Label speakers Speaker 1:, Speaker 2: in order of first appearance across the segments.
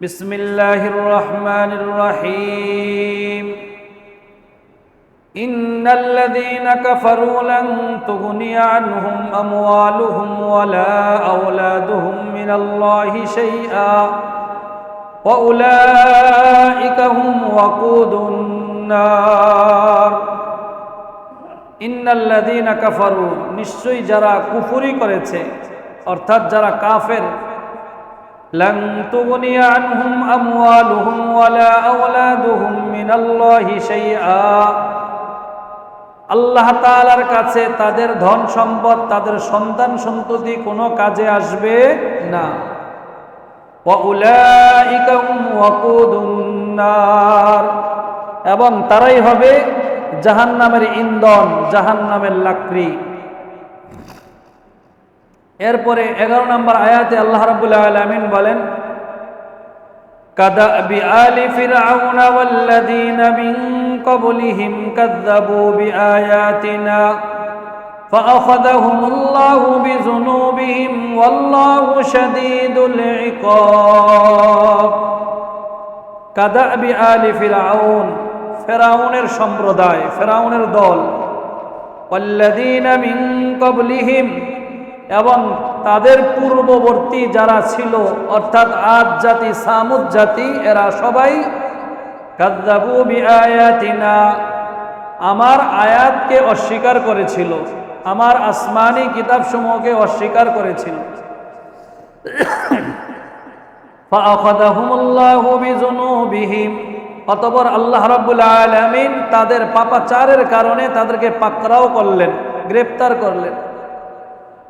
Speaker 1: بسم الله الرحمن الرحيم إن الذين كفروا لن تغني عنهم أموالهم ولا أولادهم من الله شيئا وأولئك هم وقود النار ইন্নাল্লাযীন কাফারু নিশ্চয়ই যারা কুফরি করেছে অর্থাৎ যারা কাফের লান তুগনিয়া আনহুম আমওয়ালুহুম ওয়ালা আওলাদুহুম মিনাল্লাহি শাইআ আল্লাহ তাআলার কাছে তাদের ধন সম্পদ, তাদের সন্তান সন্ততি কোনো কাজে আসবে না। এবং তারাই হবে জাহান নামের ইন্ধন জাহান নামের লাকড়ি। এরপরে এগারো নম্বর আয়াতে আল্লাহ রাবুল্লাহ আলমিন বলেন كدأب آل فرعون والذين من قبلهم كذبوا بآياتنا فأخذهم الله بذنوبهم والله شديد العقاب كدأب آل فرعون ফেরাউনের সম্প্রদায় ফেরাউনের দল মিন কবলিহিম এবং তাদের পূর্ববর্তী যারা ছিল, অর্থাৎ আদ জাতি, সামুদ জাতি, এরা সবাই কাদ্দাবু আমার আয়াতকে অস্বীকার করেছিল, আমার আসমানি কিতাবসমূহকে অস্বীকার করেছিল। অতপর আল্লাহ রাব্বুল আলামিন তাদের পাপাচারের কারণে তাদেরকে পাকড়াও করলেন, গ্রেপ্তার করলেন।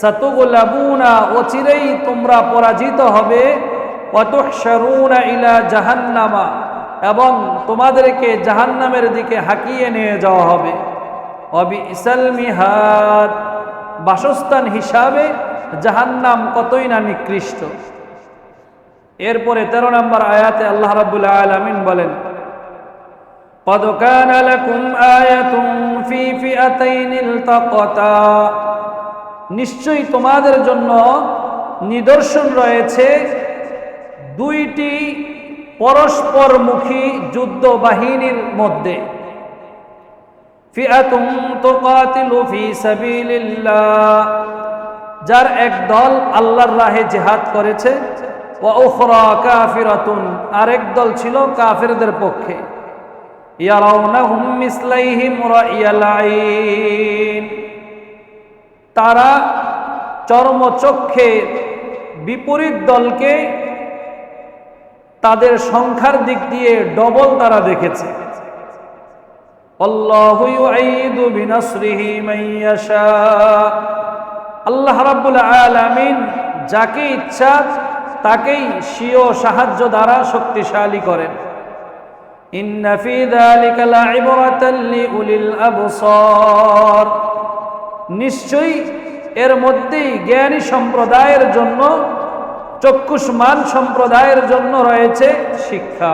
Speaker 1: সাতুগুলাবুনা অচিরেই তোমরা পরাজিত হবে অতুহশারুনা ইলা জাহান্নামা এবং তোমাদেরকে জাহান্নামের দিকে হাকিয়ে নিয়ে যাওয়া হবে অবি ইসাল মিহাদ বাসস্থান হিসাবে জাহান্নাম কতই না নিকৃষ্ট এরপরে তেরো নম্বর আয়াতে আল্লাহ রাব্বুল আলামিন বলেন قد كان لكم آية في فئتين التقتا নিশ্চয়ই তোমাদের জন্য নিদর্শন রয়েছে দুইটি পরস্পরমুখী যুদ্ধ বাহিনীর মধ্যে যার এক দল আল্লাহর রাহে জিহাদ করেছে কাফিরাতুন। আরেক দল ছিল কাফেরদের পক্ষে। ইয়ারাউনাহুম মিসলাইহিম রাইয়াল আইন। তারা চর্মচক্ষে বিপরীত দলকে তাদের সংখ্যার দিক দিয়ে ডবল তারা দেখেছে। আল্লাহু রাব্বুল আলামিন যাকে ইচ্ছা তাকেই স্বীয় সাহায্য দ্বারা শক্তিশালী করেন। নিশ্চয়ই এর মধ্যেই জ্ঞানী সম্প্রদায়ের জন্য চক্ষুষ্মান সম্প্রদায়ের জন্য রয়েছে শিক্ষা।